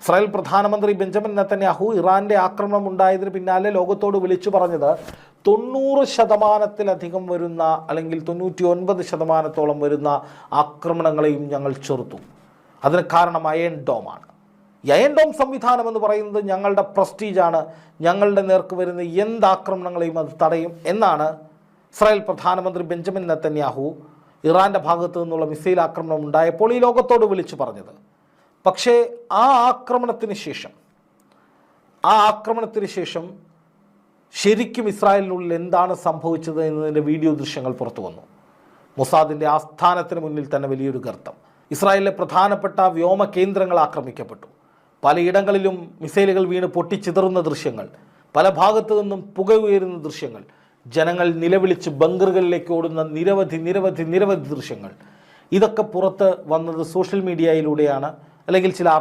Israel പ്രധാനമന്ത്രി Benjamin Netanyahu ഇറാന്റെ ആക്രമണം ഉണ്ടായതിന് പിന്നാലെ ലോകത്തോട് വിളിച്ചു പറഞ്ഞത് തൊണ്ണൂറ് ശതമാനത്തിലധികം വരുന്ന അല്ലെങ്കിൽ തൊണ്ണൂറ്റി ഒൻപത് ശതമാനത്തോളം വരുന്ന ആക്രമണങ്ങളെയും ഞങ്ങൾ ചെറുത്തു. അതിന് കാരണം അയൺ ഡോമാണ് അയൺ ഡോം സംവിധാനം എന്ന് പറയുന്നത് ഞങ്ങളുടെ പ്രസ്റ്റീജാണ് ഞങ്ങളുടെ നേർക്ക് വരുന്ന എന്ത് ആക്രമണങ്ങളെയും അത് തടയും എന്നാണ് ഇസ്രായേൽ പ്രധാനമന്ത്രി ബെഞ്ചമിൻ നെത്തന്യാഹു ഇറാന്റെ ഭാഗത്തു നിന്നുള്ള മിസൈൽ ആക്രമണം ഉണ്ടായപ്പോൾ ഈ ലോകത്തോട് വിളിച്ചു പറഞ്ഞത്. പക്ഷേ ആ ആക്രമണത്തിന് ശേഷം ആ ആക്രമണത്തിന് ശേഷം ശരിക്കും ഇസ്രായേലിനുള്ളിൽ എന്താണ് സംഭവിച്ചത് എന്നതിന്റെ വീഡിയോ ദൃശ്യങ്ങൾ പുറത്തു വന്നു. മൊസാദിന്റെ ആസ്ഥാനത്തിന് മുന്നിൽ തന്നെ വലിയൊരു ഗർത്തം. ഇസ്രായേലിലെ പ്രധാനപ്പെട്ട വ്യോമ കേന്ദ്രങ്ങൾ ആക്രമിക്കപ്പെട്ടു. പലയിടങ്ങളിലും മിസൈലുകൾ വീണ് പൊട്ടിച്ചിതറുന്ന ദൃശ്യങ്ങൾ പല ഭാഗത്തു നിന്നും പുക ഉയരുന്ന ദൃശ്യങ്ങൾ ജനങ്ങൾ നിലവിളിച്ച് ബങ്കറുകളിലേക്ക് ഓടുന്ന നിരവധി നിരവധി നിരവധി ദൃശ്യങ്ങൾ. ഇതൊക്കെ പുറത്ത് വന്നത് സോഷ്യൽ മീഡിയയിലൂടെയാണ്. അല്ലെങ്കിൽ ചില